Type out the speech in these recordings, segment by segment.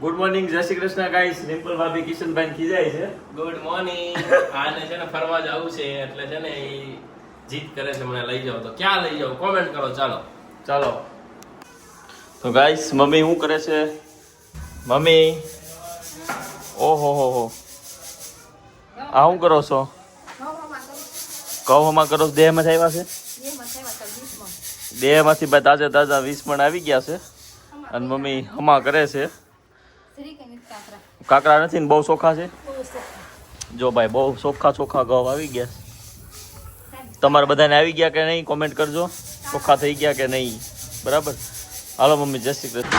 Good morning જય Shri Krishna guys Rimple ભાભી કિશનભાઈ ખીજાય છે. ગુડ મોર્નિંગ આને છે ને ફરવા જવું છે એટલે છે ને એ જીત કરે છે મને લઈ જાઓ તો. ક્યાં લઈ જાઓ? કોમેન્ટ કરો ચાલો. ચાલો. તો ગાઈસ મમ્મી શું કરે છે? મમ્મી. ઓહો હો હો. આ શું કરો છો? કહવામાં કરો. છો દેહમાં આવ્યા છે? દેહમાંથી બધા તાજા તાજા વીસ મણ આવી ગયા છે. અને મમ્મી હમા કરે છે. કાકરા? નથી ને? બહુ ચોખા છે? જો ભાઈ બહુ ચોખ્ખા ચોખ્ખા ઘઉં આવી ગયા. તમારે બધાને આવી ગયા કે નહીં? કોમેન્ટ કરજો. ચોખ્ખા થઈ ગયા કે નહીં? બરાબર? Hello mummy Jai Shri Krishna.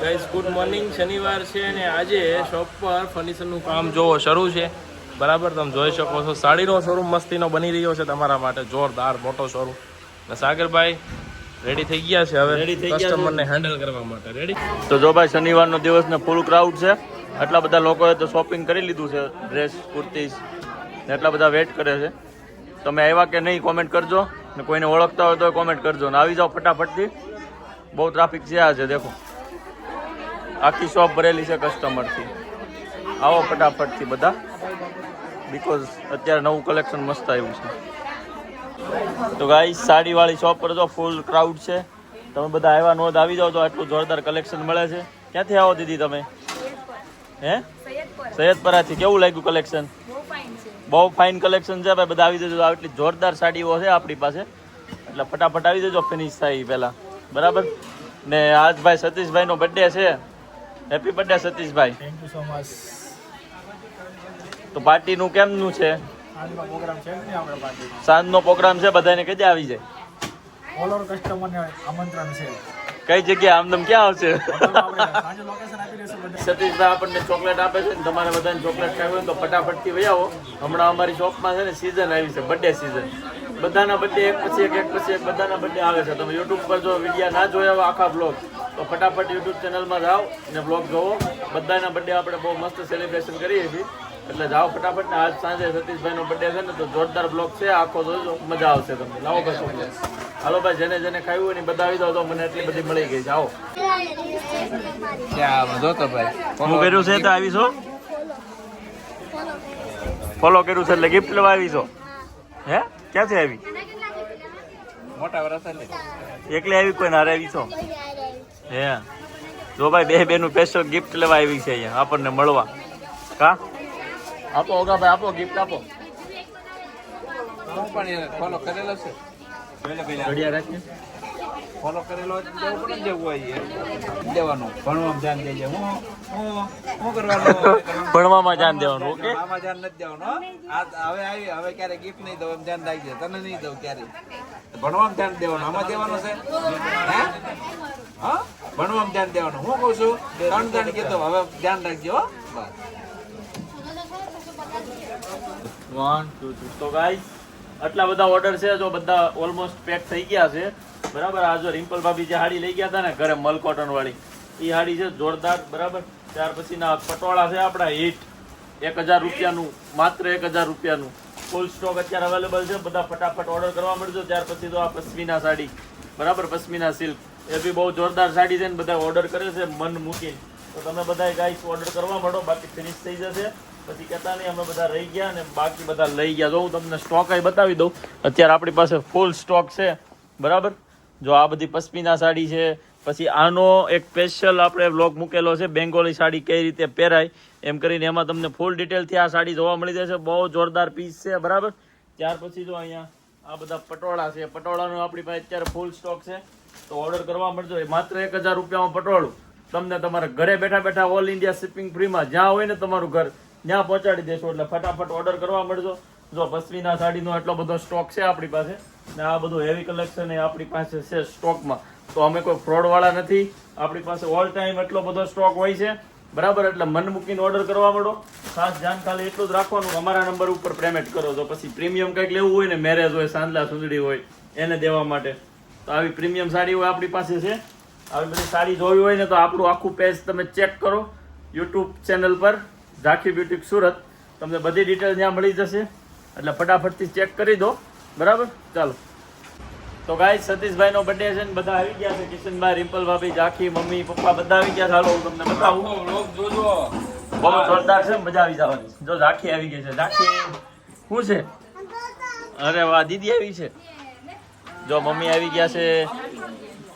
Guys good morning શનિવાર છે અને આજે શોપ પર ફર્નિચરનું કામ જોવો શરૂ છે. બરાબર? તમે જોઈ શકો છો. સાડીનો શોરૂમ મસ્તીનો બની રહ્યો છે તમારા માટે. જોરદાર મોટો શોરૂમ અને સાગરભાઈ રેડી થઈ ગયા છે હવે રેડી થઈ. કસ્ટમરને હેન્ડલ કરવા માટે. રેડી તો જો ભાઈ શનિવારનો દિવસ ને ફૂલ ક્રાઉડ છે. આટલા બધા લોકોએ તો શોપિંગ કરી લીધું છે. ડ્રેસ કુર્તીસ ને એટલા બધા વેટ કરે છે. તમે આવ્યા કે નહીં કોમેન્ટ કરજો. ને કોઈને ઓળખતા હોય તો કોમેન્ટ કરજો. ને આવી જાઓ ફટાફટથી. બહુ ટ્રાફિક છે આજે દેખો. આખી શોપ ભરેલી છે કસ્ટમરથી આવો ફટાફટથી બધા. બિકોઝ અત્યારે નવું કલેક્શન મસ્ત આવ્યું છે. તો ગાઈ સાડીવાળી શોપ પર જો ફૂલ ક્રાઉડ છે. તમે બધા આવ્યા નોંધ આવી જાઓ તો આટલું જોરદાર કલેક્શન મળે છે. ક્યાંથી આવો દીદી તમે? હે? સૈયદપરાથી. કેવું લાગ્યું કલેક્શન બહુ ફાઇન કલેક્શન છે ભાઈ. બધા આવી જજો. આટલી જોરદાર સાડીઓ છે આપણી પાસે. એટલે ફટાફટ આવી જજો ફિનિશ થાય પહેલાં. બરાબર? ને આજ ભાઈ સતીશભાઈનો બર્થડે છે. Happy birthday Satishbhai. Thank you so much તો પાર્ટીનું કેમનું છે? સાંજનો પ્રોગ્રામ છે બધાને કદી આવી જાય? ઓલ ઓવર કસ્ટમરને આમંત્રણ છે. કઈ જગ્યા આમદમ ક્યાં આવશે? સતીશભાઈ આપણને ચોકલેટ આપે છે ને તમારે બધાને ચોકલેટ ખાવી હોય તો ફટાફટથી વહી આવો. હમણાં અમારી શોપમાં છે ને સિઝન આવી છે બર્થડે સિઝન બધાના બર્થડે એક પછી એક એક પછી એક બધાના બર્થડે આવે છે. તમે યુટ્યુબ પર જો વિડીયા ના જોયા હોય આખા બ્લોગ તો ફટાફટ યુટ્યુબ ચેનલમાં જાઓ ને બ્લોગ જોવો. બધાના બર્થડે આપણે બહુ મસ્ત સેલિબ્રેશન કરીએ છીએ. એટલે જાઓ ફટાફટ ને આજ સાંજે સતીશભાઈનો બર્થડે છે ને તો જોરદાર બ્લોક છે આખો જોજો મજા આવશે તમને. લાવો ભાઈ હાલો ભાઈ જેને જેને ખાયું હોય ને આવી દો તો મને એટલી બધી મળી ગઈ. જાઓ. જો તો ભાઈ. હું કર્યું છે તો આવીશો ફોલો કર્યું છે એટલે ગિફ્ટ લેવા આવીશો હે. ક્યાંથી આવી? મોટા વરસ એકલી આવી કોઈ નારે આવી છો? હે? જો ભાઈ બે બેનું સ્પેશિયલ ગિફ્ટ લેવા આવી છે અહીંયા. આપણને મળવા. કા? આપો ઓગા ભાઈ આપો ગિફ્ટ આપો. હું પણ ફોલો કરેલો છે. રાખીએ ફોલો કરેલો જેવું હોય દેવાનું. ભણવામાં ધ્યાન દેજે. હું હું કરવાનું? ભણવામાં ધ્યાન દેવાનું ઓકે? આમાં ધ્યાન નથી દેવાનું હો. આ હવે આવી હવે ક્યારે ગિફ્ટ નહીં દઉં એમ ધ્યાન રાખજે. તને નહીં દઉં ક્યારે. ભણવામાં ધ્યાન દેવાનું. આમાં દેવાનું છે? હે? હા? ભણવામાં ધ્યાન દેવાનું. હું કહું છું ત્રણ ત્રણ કીધું હવે ધ્યાન રાખજો હો. બસ. વન ટુ તો ગાઈસ આટલા બધા ઓર્ડર છે, જો બધા ઓલમોસ્ટ પેક થઈ ગયા છે. બરાબર, આ જો રિમ્પલ ભાભી જે હાડી લઈ ગયા હતા ને, ઘરે મલ કોટન વાળી. એ હાડી છે જોરદાર, બરાબર? ત્યાર પછીના પટોળા છે આપણા હિટ એક હજાર રૂપિયાનું, માત્ર એક હજાર રૂપિયાનું. ફૂલ સ્ટોક અત્યારે અવેલેબલ છે, બધા ફટાફટ ઓર્ડર કરવા મળજો. ત્યાર પછી તો આ પશ્મિના સાડી. બરાબર, પશ્મિના સિલ્ક એ બી બહુ જોરદાર સાડી છે ને, બધા ઓર્ડર કરે છે, મન મૂકીને. તો તમે બધા ગાઈસ ઓર્ડર કરવા માંડો બાકી ફિનિશ થઈ જશે. પછી કહેતા નહીં, અમે બધા રહી ગયા ને બાકી બધા લઈ ગયા. જો હું તમને સ્ટોક અહીં બતાવી દઉં, અત્યારે આપણી પાસે ફૂલ સ્ટોક છે. બરાબર? જો આ બધી પશ્મિના સાડી છે, પછી આનો એક સ્પેશિયલ આપણે વ્લોગ મૂકેલો છે, બેંગોલી સાડી કઈ રીતે પહેરાય, એમ કરીને એમાં તમને ફૂલ ડિટેલથી આ સાડી જોવા મળી જશે. બહુ જોરદાર પીસ છે, બરાબર? ત્યાર પછી જો અહીંયા આ બધા પટોળા છે. પટોળાનો આપણી પાસે અત્યારે ફૂલ સ્ટોક છે. તો ઓર્ડર કરવા મળજો. એ માત્ર એક હજાર રૂપિયામાં પટોળું. તમને તમારા ઘરે બેઠા બેઠા ઓલ ઇન્ડિયા શિપિંગ ફ્રીમાં જ્યાં હોય ને તમારું ઘર ત્યાં પહોંચાડી દેશો એટલે ફટાફટ ઓર્ડર કરવા મળજો. જો પશ્મિના સાડીનો એટલો બધો સ્ટોક છે આપણી પાસે, ને આ બધું હેવી કલેક્શન એ આપણી પાસે છે સ્ટોકમાં તો અમે કોઈ ફ્રોડવાળા નથી. આપણી પાસે ઓલ ટાઈમ એટલો બધો સ્ટોક હોય છે. બરાબર? એટલે મન મૂકીને ઓર્ડર કરવા મળો. ખાસ ધ્યાન ખાલી એટલું જ રાખવાનું. અમારા નંબર ઉપર પેમેન્ટ કરો. તો પછી પ્રીમિયમ કંઈક લેવું હોય ને મેરેજ હોય, સાંદલા સુંદડી હોય, એને દેવા માટે. તો આવી પ્રીમિયમ સાડી હોય આપણી પાસે છે. આવી બધી સાડી જોવી હોય ને, તો આપણું આખું પેજ તમે ચેક કરો. યુટ્યુબ ચેનલ પર. ઝાંખી બ્યુટી સુરત. તમને બધી ડિટેલ ત્યાં મળી જશે. એટલે ફટાફટથી ચેક કરી દો. બરાબર? ચાલો. તો ગાય સતીશભાઈ નો બર્થડે છે ને બધા આવી ગયા છે. કિશનભાઈ રિમ્પલ ભાભી ઝાંખી મમ્મી પપ્પા બધા આવી ગયા છે. હાલો હું તમને બતાવું. જોજો. બહુ જોરદાર છે મજા આવી જવાની. જો ઝાંખી આવી ગઈ છે. ઝાંખી શું છે? અરે વાહ દીદી આવી છે. જો મમ્મી આવી ગયા છે.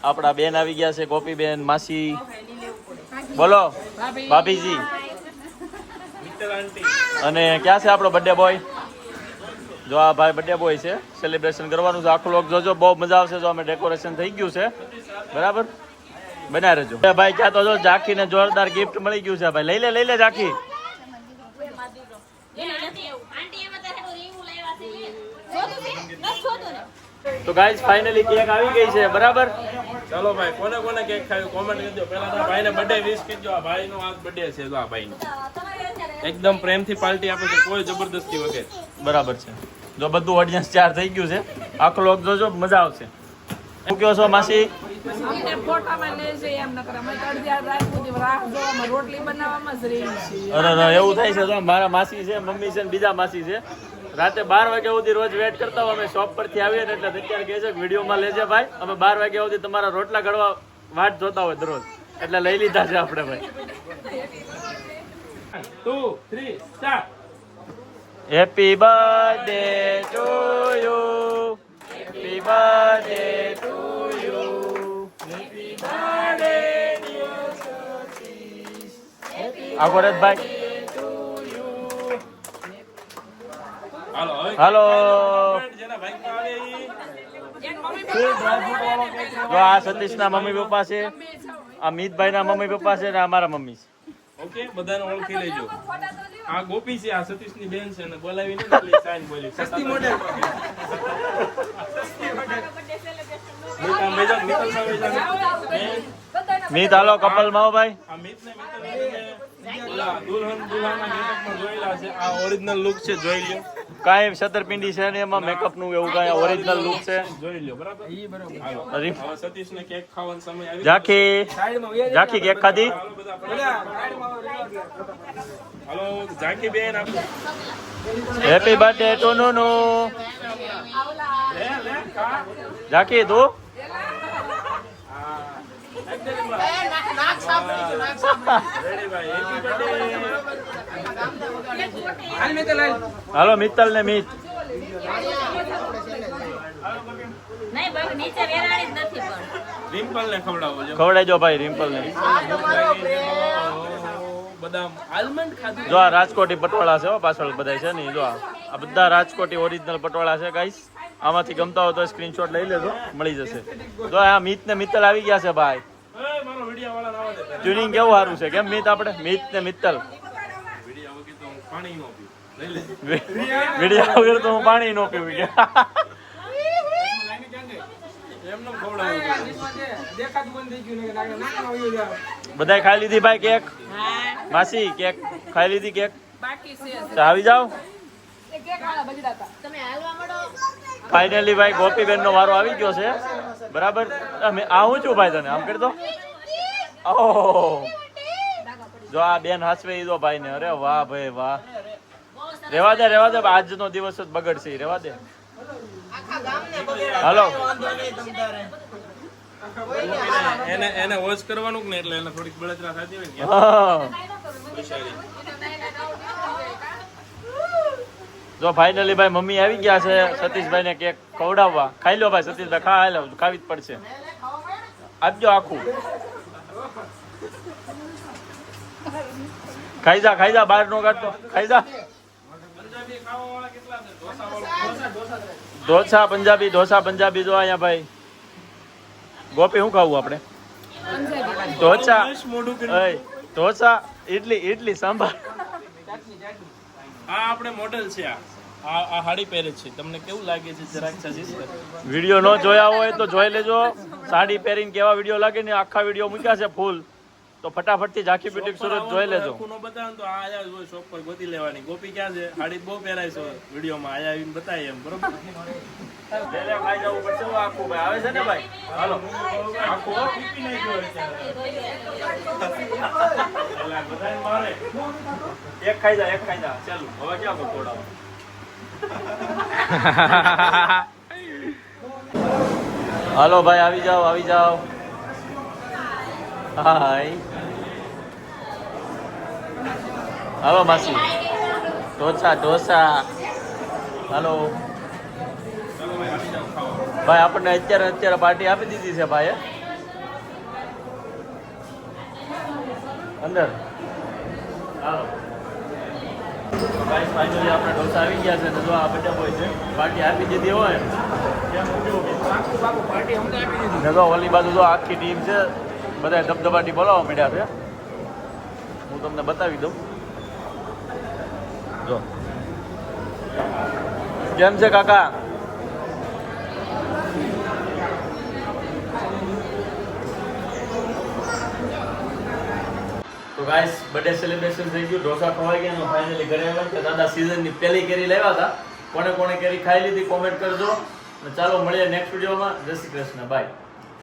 આપણા બેન આવી ગયા છે ગોપીબેન માસી. બોલો ભાભીજી. અને ક્યાં છે આપણો બર્થડે બોય જો આ ભાઈ બર્થડે બોય છે સેલિબ્રેશન કરવાનું છે. આખું લોક જોજો બહુ મજા આવશે જો અમે ડેકોરેશન થઈ ગયું છે. બરાબર? બનાવી રહેજો. ભાઈ ક્યાં તો જો ઝાંખીને જોરદાર ગિફ્ટ મળી ગયું છે ભાઈ. લઈ લે લઈ લે ઝાંખી. તો ગાઈઝ ફાઇનલી કેક આવી ગઈ છે. બરાબર? ચાલો ભાઈ કોને કોને કેક ખાવી કોમેન્ટ કરજો પહેલા તો ભાઈને બર્થડે વિશ કરજો આ ભાઈનો આજ બર્થડે છે. તો આ ભાઈનો. એકદમ પ્રેમથી પાર્ટી આપે છે કોઈ જબરદસ્તી વગર. બરાબર છે. જો બધું ઓડિયન્સ ચાર થઈ ગયું છે આખો લોક જોજો મજા આવશે. શું કહો છો માસી? અરે એવું થાય છે મારા માસી છે મમ્મી છે ને બીજા માસી છે. રાતે બાર વાગ્યા સુધી રોજ વેટ કરતા હોય અમે શોપ પરથી આવીએ ને એટલે અત્યારે કહે છે વિડીયોમાં લેજે ભાઈ. અમે બાર વાગ્યા સુધી તમારા રોટલા ઘડવા વાટ જોતા હોય દરરોજ. એટલે લઈ લીધા છે આપણે ભાઈ. Two three start happy birthday to you happy birthday to you happy birthday આખો ભાઈ? હાલો હવે હાલો જેના ભાઈમાં આવે આ સતીશના મમ્મી પપ્પા છે આ મિતભાઈના મમ્મી પપ્પા છે ને અમારા મમ્મી છે. ઓકે બધાને ઓળખી લેજો. આ ગોપી છે આ સતીશની બેન છે બોલાવી બોલાવીને એટલે સાઈન બોલી સસ્તી મોડેલ મિત હાલો કપલમાં હો ભાઈ. આ મિત ને મિત્ર ઓલા દુલ્હન જોયેલા છે. આ ઓરિજિનલ લુક છે જોઈ લ્યો. કાંઈ છતરપિંડી છે ને એમાં મેકઅપનું એવું કાંઈ ઓરિજિનલ લુક છે. જોઈ લ્યો બરાબર? હાલો. બરાબર હવે સતીશને કેક ખાવાનો સમય આવી ઝાંખી ઝાંખી કેક ખાધી? હાલો બધા બેન આપો. હેપી બર્થડે ટુ નુનુ લે લે ખા ઝાંખી તું? હાલો મિત્તલ ને મિત. નહીં ભાઈ નીચે વેરાણી જ નથી પણ. રિમ્પલ ને ખવડાવો જો ખવડાવજો ભાઈ રિમ્પલ ને જો આ રાજકોટી પટોળા છે હો પાછળ બધા છે ને જો આ. બધા રાજકોટી ઓરિજિનલ પટોળા છે ગાઈસ આમાંથી ગમતા હોય તો સ્ક્રીનશોટ લઈ લેજો મળી જશે. જો આ મિત ને મિત્તલ આવી ગયા છે ભાઈ. ટ્યુનિંગ કેવું સારું છે? કેમ મિત આપણે? મિત ને મિત્તલ. વિડિયો વગર તો હું પાણી નો પીવું કે. બધાય ખાઈ લીધી ભાઈ કેક? માસી, કેક? ખાઈ લીધી કેક? આવી જાઓ. ફાઇનલી ભાઈ ગોપીબેન નો વારો આવી ગયો છે. બરાબર? આવું છું ભાઈ તને, આમ કરી દો જો આ બેન હાસવે ઈ દો ભાઈ ને અરે વાહ ભાઈ વાહ. રેવા દે રેવા દે. આજનો દિવસ જ બગડશે રેવા દે. હલો. એને એને વોચ કરવાનું કે એટલે એને થોડીક બળતરા થતી હોય ને હા. બિચારી જો ફાઇનલી ભાઈ મમ્મી આવી ગયા છે. સતીશભાઈ ને કેક ખવડાવવા. ખાઈ લો ભાઈ સતીશભાઈ ખા ખાવી જ પડશે. આપજો આખું. ખાઈ જા ખાઈ જા, બહાર નો કાઢતો. ખાઈ જા. ઢોસા, પંજાબી ઢોસા, પંજાબી જો અહીંયા ભાઈ. ગોપી, શું ખાવું આપણે? ઢોસા. ઢોસા ઇડલી ઇડલી સાંભાર. આ આપણે મોડેલ છે આ. આ આ હાડી પહેરે છે. તમને કેવું લાગે છે જરાક સજેસ્ટ કરો. વીડિયો ન જોયા હોય તો જોઈ લેજો. સાડી પહેરીને કેવા વીડિયો લાગે ને આખા વીડિયો મૂક્યા છે ફૂલ. તો ફટાફટથી ઝાંખી બ્યુટી સુરત જોઈ લેજો. આખું ન ને તો આ આયા જો શોપ પર ગોતી લેવાની. ગોપી ક્યાં છે? સાડી બહુ પહેરાય છે વિડીયોમાં. આયા આવીને બતાય એમ બરોબર? પહેલા ખાઈ જવું પડશે હો આખું ભાઈ. આવે છે ને ભાઈ? હાલો. આખું પીપી નાખ્યો હોય એટલે બધાને મારે એક ખાઈ જા એક ખાઈ જા. ચાલો હવે ક્યાં પકોડા હાલો ભાઈ, આવી જાઓ આવી જાઓ. હાય. હાલો માસી. ઢોસા ઢોસા. હાલો. ભાઈ, આપણને અત્યારે અત્યારે પાર્ટી આપી દીધી છે ભાઈએ. અંદર. હાલો. ગાઈસ ફાઇનલી આપણે ઢોસા આવી ગયા છે. ને જો આ બધા હોય છે પાર્ટી આપી દીધી હોય. ને ઓલી બાજુ જો આખી ટીમ છે બધા ધબધબાટી બોલાવવા માંડ્યા છે. હું તમને બતાવી દઉં. જો. કેમ છે કાકા? ગાઈસ બર્થડે સેલિબ્રેશન થઈ ગયું. ઢોસા ખવાઈ ગયા ફાઇનલી ઘરે આવ્યા કે દાદા સીઝનની પહેલી કેરી લેવા હતા. કોને કોને કેરી ખાઈ લીધી કોમેન્ટ કરજો. અને ચાલો મળીએ નેક્સ્ટ વિડીયોમાં જય શ્રી કૃષ્ણ બાય